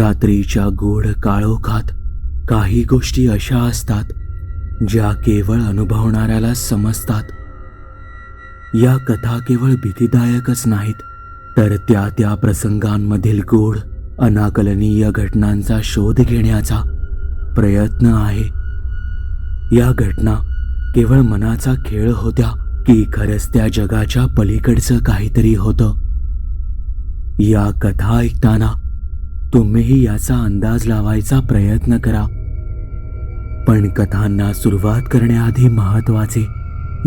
रात्रीच्या गोड काळोखात काही गोष्टी अशा असतात ज्या केवळ अनुभवणाऱ्याला समजतात. या कथा केवळ भीतीदायकच नाहीत तर त्या त्या प्रसंगांमधील गोड अनाकलनीय घटनांचा शोध घेण्याचा प्रयत्न आहे. या घटना केवळ मनाचा खेळ होत्या की खरंच त्या जगाच्या पलीकडचं काहीतरी होतं. या कथा ऐकताना तुम्हीही याचा अंदाज लावायचा प्रयत्न करा. पण कथांना सुरुवात करण्याआधी महत्त्वाचे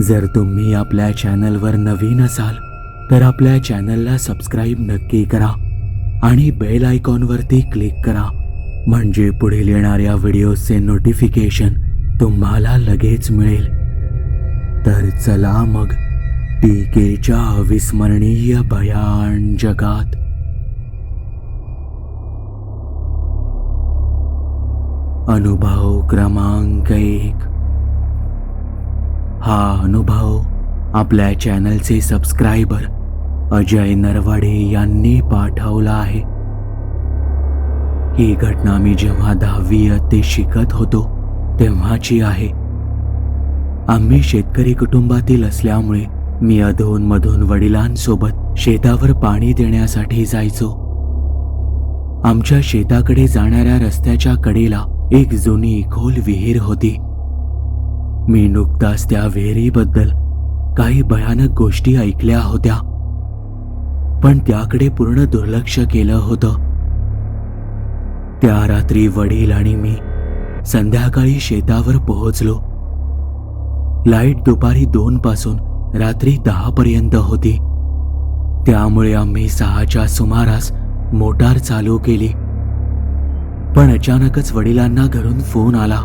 जर तुम्ही आपल्या चॅनलवर नवीन असाल तर आपल्या चॅनलला सबस्क्राईब नक्की करा आणि बेल आयकॉनवरती क्लिक करा. म्हणजे पुढील येणाऱ्या व्हिडिओचे नोटिफिकेशन तुम्हाला लगेच मिळेल. तर चला मग टीकेच्या अविस्मरणीय भयान जगात. अनुभव क्रमांक एक. हा अनुभव आपल्या चॅनलचे सबस्क्रायबर अजय नरवाडे यांनी पाठवला आहे. ही घटना मी जेव्हा दहावी ते शिकत होतो तेव्हाची आहे. आम्ही शेतकरी कुटुंबातील असल्यामुळे मी अधूनमधून वडिलांसोबत शेतावर पाणी देण्यासाठी जायचो. आमच्या शेताकडे जाणाऱ्या रस्त्याच्या कडेला एक जुनी खोल विहीर होती. मी नुकताच त्या विहिरीबद्दल काही भयानक गोष्टी ऐकल्या होत्या. पण त्याकडे पूर्ण दुर्लक्ष केलं होतं. त्या रात्री वडील आणि मी संध्याकाळी शेतावर पोहोचलो. लाइट दुपारी दोन पासून रात्री दहा पर्यंत होती. त्यामुळे आम्ही सहाच्या सुमारास मोटार चालू केली. पण अचानकच वडिलांना घरून फोन आला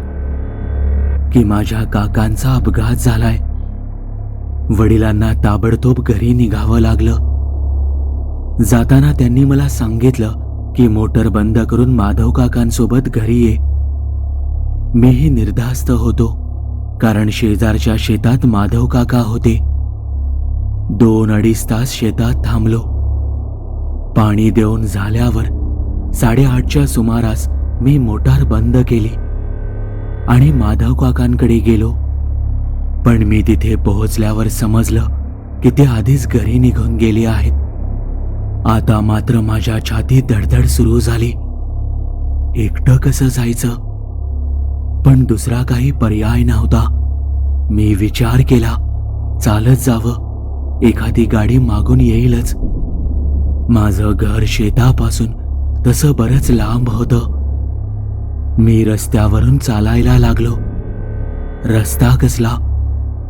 की माझ्या काकांचा अपघात झालाय. वडिलांना ताबडतोब घरी निघावं लागलं. जाताना त्यांनी मला सांगितलं की मोटर बंद करून माधव काकांसोबत घरी ये. मीही निर्धास्त होतो कारण शेजारच्या शेतात माधव काका होते. दोन अडीच तास शेतात थांबलो. पाणी देऊन झाल्यावर साडेआठच्या सुमारास मी मोटार बंद केली आणि माधव काकांकडे गेलो. पण मी तिथे पोहोचल्यावर समजलं की ते आधीच घरी निघून गेले आहेत. आता मात्र माझ्या छाती धडधड सुरू झाली. एकटं कसं जायचं? पण दुसरा काही पर्याय नव्हता. मी विचार केला चालत जावं. एखादी गाडी मागून येईलच. माझं घर शेतापासून तसं बरंच लांब होतं. मी रस्त्यावरून चालायला लागलो. रस्ता कसला?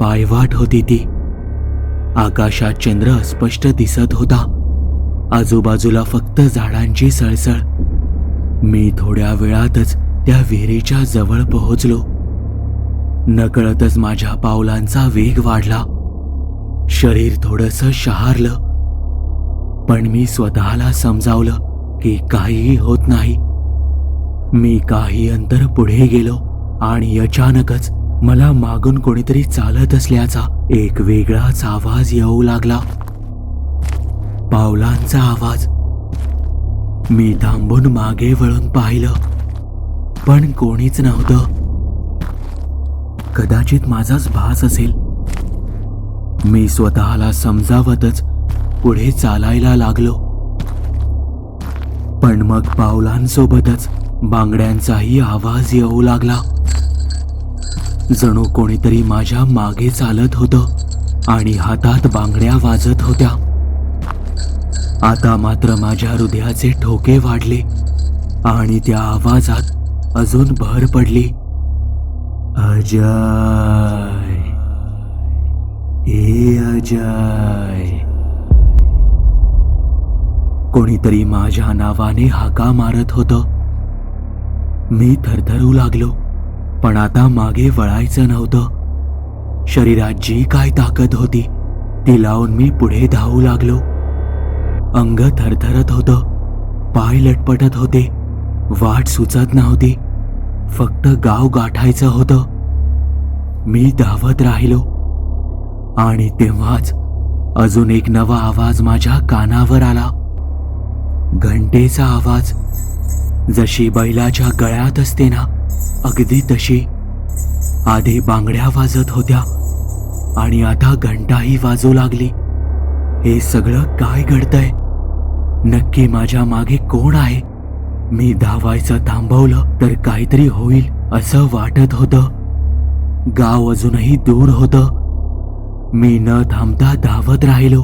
पायवाट होती ती. आकाशात चंद्र स्पष्ट दिसत होता. आजूबाजूला फक्त झाडांची सळसळ. मी थोड्या वेळातच त्या विहिरीच्या जवळ पोहोचलो. नकळतच माझ्या पावलांचा वेग वाढला. शरीर थोडस शहारलं. पण मी स्वतःला समजावलं की काहीही होत नाही. मी काही अंतर पुढे गेलो आणि अचानकच मला मागून कोणीतरी चालत असल्याचा एक वेगळाच आवाज येऊ लागला. पावलांचा आवाज. मी थांबून मागे वळून पाहिलं पण कोणीच नव्हतं. कदाचित माझाच भास असेल. मी स्वतःला समजावतच पुढे चालायला लागलो. पण मग पावलांसोबतच बांगड्यांचाही आवाज येऊ लागला. जणू कोणीतरी माझ्या मागे चालत होतं आणि हातात बांगड्या वाजत होत्या. आता मात्र माझ्या हृदयाचे ठोके वाढले आणि त्या आवाजात अजून भर पडली. अजय. ए अजय. कोणीतरी माझ्या नावाने हाका मारत होतं. मी थरथरू लागलो पण आता मागे वळायचं नव्हतं. शरीरात जी काय ताकद होती ती लावून मी पुढे धावू लागलो. अंग थरथरत होतं पाय लटपटत होते वाट सुचत नव्हती फक्त गाव गाठायचं होतं. मी धावत राहिलो आणि तेव्हाच अजून एक नवा आवाज माझ्या कानावर आला. घंटेचा आवाज. जशी बैलाच्या गळ्यात असते ना अगदी तशी. आधी बांगड्या वाजत होत्या आणि आता घंटाही वाजू लागली. हे सगळं काय घडतंय? नक्की माझ्या मागे कोण आहे? मी धावायचं थांबवलं तर काहीतरी होईल असं वाटत होतं. गाव अजूनही दूर होतं. मी न थांबता धावत राहिलो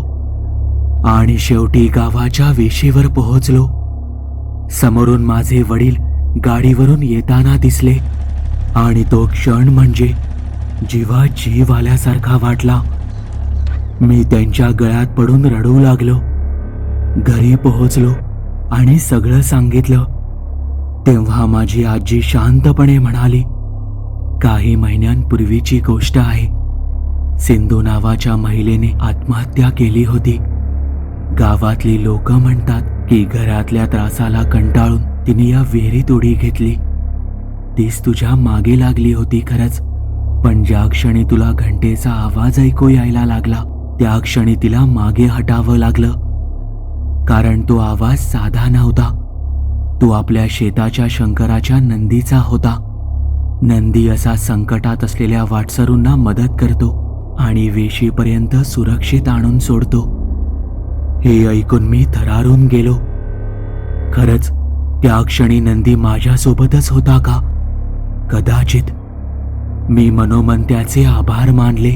आणि शेवटी गावाच्या वेशीवर पोहोचलो. समोरून माझे वडील गाडीवरून येताना दिसले आणि तो क्षण म्हणजे जीवा जीव आल्यासारखा वाटला. मी त्यांच्या गळ्यात पडून रडू लागलो. घरी पोहोचलो आणि सगळं सांगितलं. तेव्हा माझी आजी शांतपणे म्हणाली काही महिन्यांपूर्वीची गोष्ट आहे. सिंधू नावाच्या महिलेने आत्महत्या केली होती. गावातली लोक म्हणतात की घरातल्या त्रासाला कंटाळून तिने या विहिरीत उडी घेतली. तीच तुझ्या मागे लागली होती खरंच. पण ज्या क्षणी तुला घंटेचा आवाज ऐकू यायला लागला त्या क्षणी तिला मागे हटावं लागलं. कारण तो आवाज साधा नव्हता. तो आपल्या शेताच्या शंकराच्या नंदीचा होता. नंदी असा संकटात असलेल्या वाटसरूंना मदत करतो आणि वेशीपर्यंत सुरक्षित आणून सोडतो. हे ऐकून मी थरारून गेलो. खरंच त्या क्षणी नंदी माझ्यासोबतच होता का? कदाचित. मी मनोमन त्याचे आभार मानले.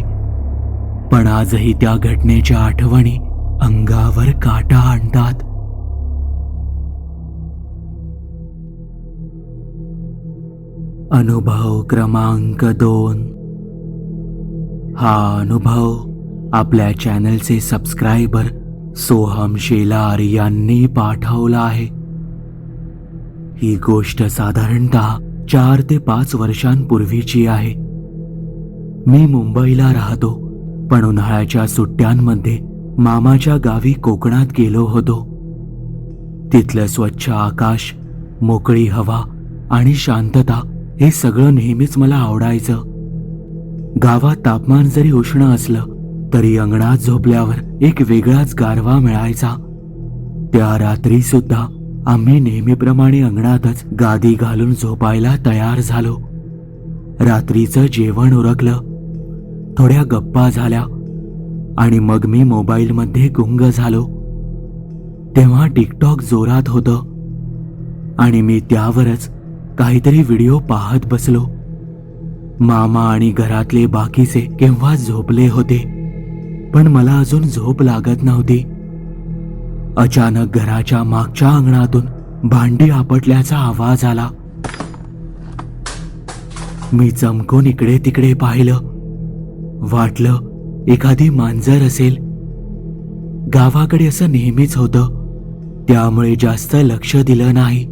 पण आजही त्या घटनेच्या आठवणी अंगावर काटा आणतात. अनुभव क्रमांक दोन. हा अनुभव आपल्या चॅनलचे सबस्क्रायबर सोहम शेलार यांनी पाठवला आहे. ही गोष्ट साधारणतः चार ते पाच वर्षांपूर्वीची आहे. मी मुंबईला राहतो पण उन्हाळ्याच्या सुट्ट्यांमध्ये मामाच्या गावी कोकणात गेलो होतो. तिथलं स्वच्छ आकाश मोकळी हवा आणि शांतता हे सगळं नेहमीच मला आवडायचं. गावात तापमान जरी उष्ण असलं तरी अंगणात झोपल्यावर एक वेगळाच गारवा मिळायचा. त्या रात्री सुद्धा आम्ही नेहमीप्रमाणे अंगणातच गादी घालून झोपायला तयार झालो. रात्रीचं जेवण उरकलं. थोड्या गप्पा झाल्या आणि मग मी मोबाईलमध्ये गुंग झालो. तेव्हा टिकटॉक जोरात होतं आणि मी त्यावरच काहीतरी व्हिडिओ पाहत बसलो. मामा आणि घरातले बाकीचे केव्हा झोपले होते? पण मला अजून झोप लागत नव्हती. अचानक घराच्या मागच्या अंगणातून भांडी आपटल्याचा आवाज आला. मी चमकून इकडे तिकडे पाहिलं. वाटलं एखादी मांजर असेल. गावाकडे असं नेहमीच होतं. त्यामुळे जास्त लक्ष दिलं नाही.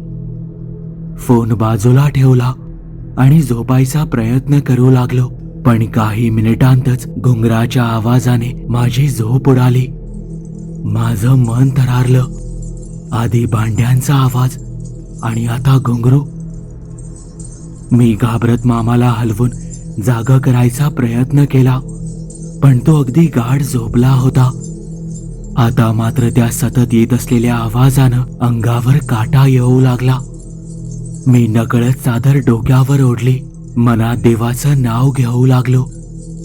फोन बाजूला ठेवला आणि झोपायचा प्रयत्न करू लागलो. पण काही मिनिटांतच घुंगराच्या आवाजाने माझी झोप उडाली. माझं मन थरारलं. आधी भांड्यांचा आवाज आणि आता घुंगरू. मी घाबरत मामाला हलवून जाग करायचा प्रयत्न केला पण तो अगदी गाढ झोपला होता. आता मात्र त्या सतत येत असलेल्या आवाजानं अंगावर काटा येऊ लागला. मी नकळत चादर डोक्यावर ओढली. मनात देवाचं नाव घेऊ लागलो.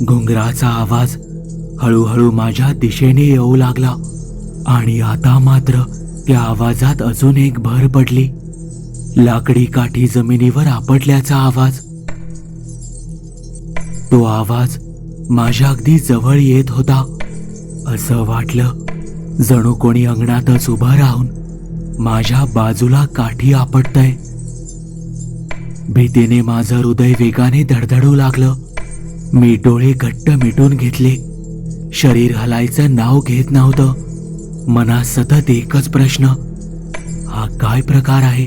घुंगराचा आवाज हळूहळू माझ्या दिशेने येऊ लागला. आणि आता मात्र त्या आवाजात अजून एक भर पडली. लाकडी काठी जमिनीवर आपटल्याचा आवाज. तो आवाज माझ्या अगदी जवळ येत होता. असं वाटलं जणू कोणी अंगणातच उभं राहून माझ्या बाजूला काठी आपटतय. भीतीने माझं हृदय वेगाने धडधडू लागलं. मी डोळे घट्ट मिटून घेतले. शरीर हलायचं नाव घेत नव्हतं. मनात सतत एकच प्रश्न हा काय प्रकार आहे?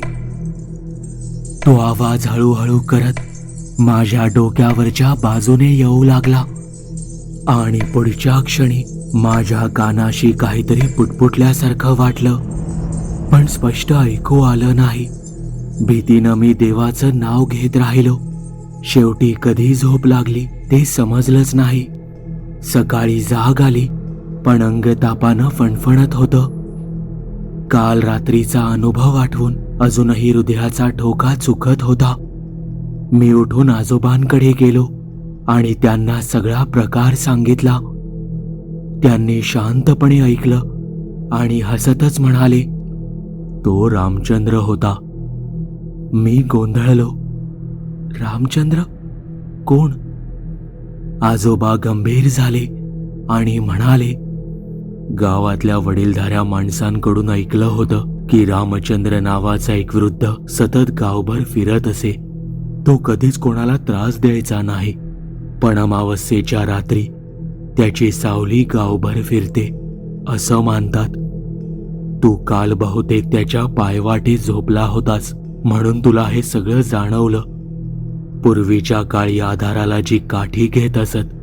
तो आवाज हळूहळू करत माझ्या डोक्यावरच्या बाजूने येऊ लागला. आणि पुढच्या क्षणी माझ्या कानाशी काहीतरी पुटपुटल्यासारखं वाटलं. पण स्पष्ट ऐकू आलं नाही. भीतीनं मी देवाचं नाव घेत राहिलो. शेवटी कधी झोप लागली ते समजलंच नाही. सकाळी जाग आली पण अंग तापानं फणफणत होतं. काल रात्रीचा अनुभव आठवून अजूनही हृदयाचा ठोका चुकत होता. मी उठून आजोबांकडे गेलो आणि त्यांना सगळा प्रकार सांगितला. त्यांनी शांतपणे ऐकलं आणि हसतच म्हणाले तो रामचंद्र होता. मी गोंधळलो. रामचंद्र? कोण? आजोबा गंभीर झाले आणि म्हणाले गावातल्या वडीलधाऱ्या माणसांकडून ऐकलं होतं की रामचंद्र नावाचा एक वृद्ध सतत गावभर फिरत असे. तो कधीच कोणाला त्रास द्यायचा नाही. पण अमावस्येच्या रात्री त्याची सावली गावभर फिरते असं मानतात. तू काल बहुतेक त्याच्या पायवाटी झोपला होतास. म्हणून तुला हे सगळं जाणवलं. पूर्वीच्या काळी आधाराला जी काठी घेत असत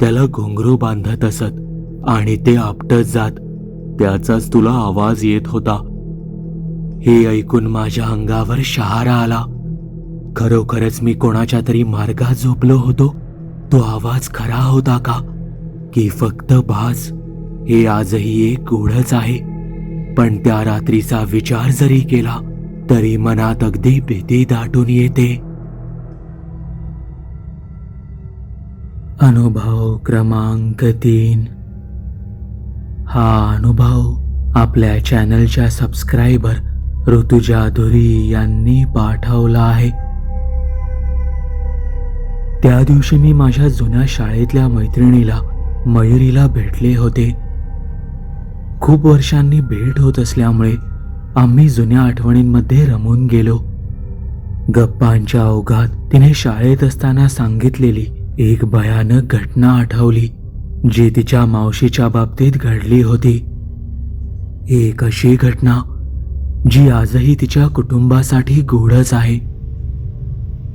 त्याला घुंगरू बांधत असत आणि ते आपटत जात त्याचाच तुला आवाज येत होता. हे ऐकून माझ्या अंगावर शहारा आला. खरोखरच मी कोणाच्या तरी मार्गात झोपलो होतो? तो आवाज खरा होता का? की फक्त भास हे आजही एक गूढच आहे. पण त्या रात्रीचा विचार जरी केला तरी मनात अगदी भीती दाटून येते. अनुभव क्रमांक तीन. हा अनुभव आपल्या चॅनलच्या सबस्क्रायबर ऋतुजा धुरी यांनी पाठवला आहे. त्या दिवशी मी माझ्या जुन्या शाळेतल्या मैत्रिणीला मयुरीला भेटले होते. खूप वर्षांनी भेट होत असल्यामुळे आम्ही जुन्या आठवणींमध्ये रमून गेलो. गप्पांच्या अवघात तिने शाळेत असताना सांगितलेली एक भयानक घटना आठवली जी तिच्या मावशीच्या बाबतीत घडली होती. एक अशी घटना जी आजही तिच्या कुटुंबासाठी गूढच आहे.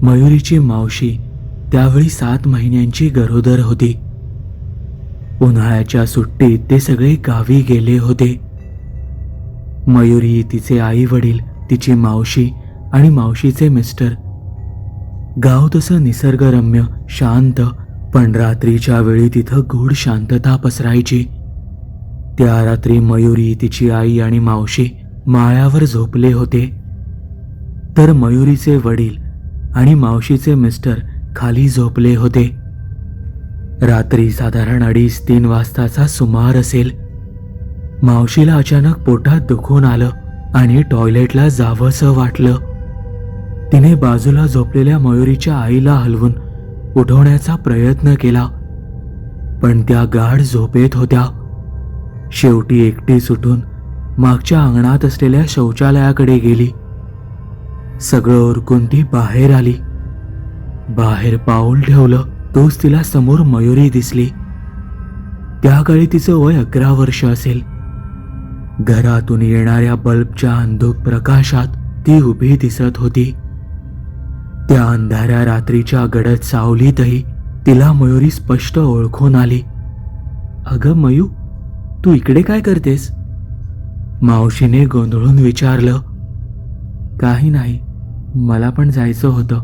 मयुरीची मावशी त्यावेळी सात महिन्यांची गरोदर होती. उन्हाळ्याच्या सुट्टीत ते सगळे गावी गेले होते. मयुरी तिचे आई वडील तिची मावशी आणि मावशीचे मिस्टर. गाव तसं निसर्गरम्य शांत पण रात्रीच्या वेळी तिथं गूढ शांतता पसरायची. त्या रात्री मयुरी तिची आई आणि मावशी माळ्यावर झोपले होते. तर मयुरीचे वडील आणि मावशीचे मिस्टर खाली झोपले होते. रात्री साधारण अडीच तीन वाजताचा सुमार असेल. मावशीला अचानक पोटात दुखून आलं आणि टॉयलेटला जावंसं वाटलं. तिने बाजूला झोपलेल्या मयुरीच्या आईला हलवून उठवण्याचा प्रयत्न केला. पण त्या गाढ झोपेत होत्या. शेवटी एकटी सुटून मागच्या अंगणात असलेल्या शौचालयाकडे गेली. सगळं उरकून ती बाहेर आली. बाहेर पाऊल ठेवलं तोच तिला समोर मयुरी दिसली. त्या काळी तिचं वय अकरा वर्ष असेल. घरातून येणाऱ्या बल्बच्या अंधुक प्रकाशात ती उभी दिसत होती. त्या अंधाऱ्या रात्रीच्या गडद सावलीतही तिला मयुरी स्पष्ट ओळखून आली. अगं मयू तू इकडे काय करतेस? मावशीने गोंधळून विचारलं. काही नाही मला पण जायचं होतं.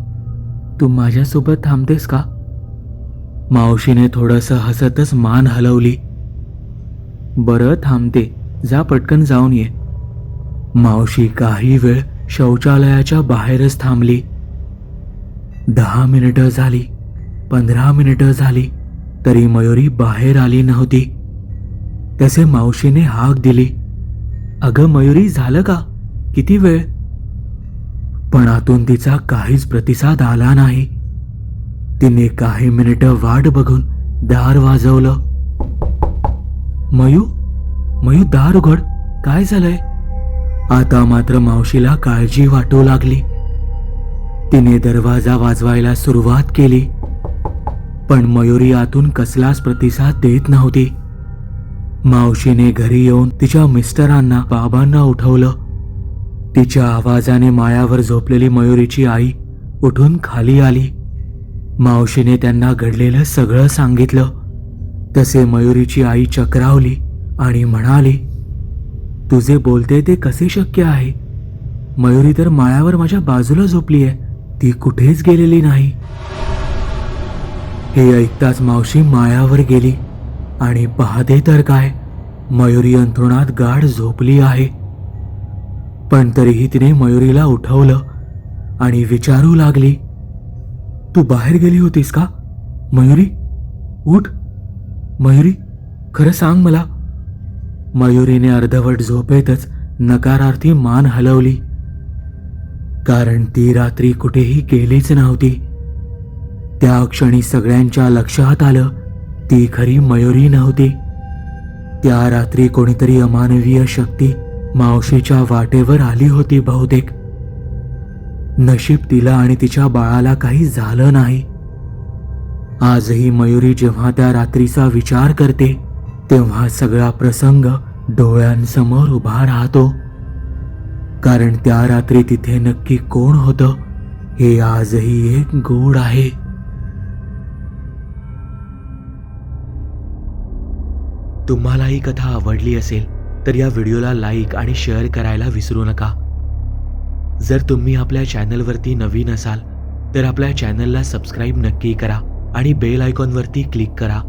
तू माझ्यासोबत थांबतेस का? मावशीने थोडंसं हसतच मान हलवली. बरं थांबते. जा पटकन जाऊन ये. मावशी काही वेळ शौचालयाच्या बाहेरच थांबली. दहा मिनिटं झाली पंधरा मिनिटं झाली तरी मयुरी बाहेर आली नव्हती. त्याचे मावशीने हाक दिली. अगं मयुरी झालं का? किती वेळ? पण आतून तिचा काहीच प्रतिसाद आला नाही. तिने काही मिनिटं वाट बघून दार वाजवलं. मयू मयू दार उघड. काय झालंय? आता मात्र मावशीला काळजी वाटू लागली. तिने दरवाजा वाजवायला सुरुवात केली. पण मयुरी आतून कसलाच प्रतिसाद देत नव्हती. मावशीने घरी येऊन तिच्या मिस्टरांना बाबांना उठवलं. तिच्या आवाजाने मायावर झोपलेली मयुरीची आई उठून खाली आली. मावशीने त्यांना घडलेलं सगळं सांगितलं. तसे मयुरीची आई चक्रावली. आणि म्हणाली तुझे बोलते ते कसे शक्य आहे? मयुरी तर माळ्यावर माझ्या बाजूला झोपली आहे. ती कुठेच गेलेली नाही. हे ऐकताच मावशी माळ्यावर गेली आणि पाहते तर काय मयुरी अंथरुणात गाढ झोपली आहे. पण तरीही तिने मयुरीला उठवलं आणि विचारू लागली तू बाहेर गेली होतीस का? मयुरी उठ. मयुरी खरं सांग मला मयुरीने अर्धवट झोपेतच नकारार्थी मान हलवली. कारण ती रात्री कुठेही गेलीच नव्हती. त्या क्षणी सगळ्यांच्या लक्षात आलं ती खरी मयुरी नव्हती. त्या रात्री कोणीतरी अमानवीय शक्ती मावशीच्या वाटेवर आली होती बहुतेक. नशीब तिला आणि तिच्या बाळाला काही झालं नाही. आजही मयुरी जेव्हा त्या रात्रीचा विचार करते तेव्हा सगळा प्रसंग डोळ्यांसमोर उभा राहतो. कारण त्या रात्री तिथे नक्की कोण होतं हे आजही एक गोड आहे. तुम्हाला ही कथा आवडली असेल तर या व्हिडिओला लाईक आणि शेअर करायला विसरू नका. जर तुम्ही आपल्या चॅनलवरती नवीन असाल तर आपल्या चॅनलला सबस्क्राईब नक्की करा आणि बेल आयकॉनवरती क्लिक करा.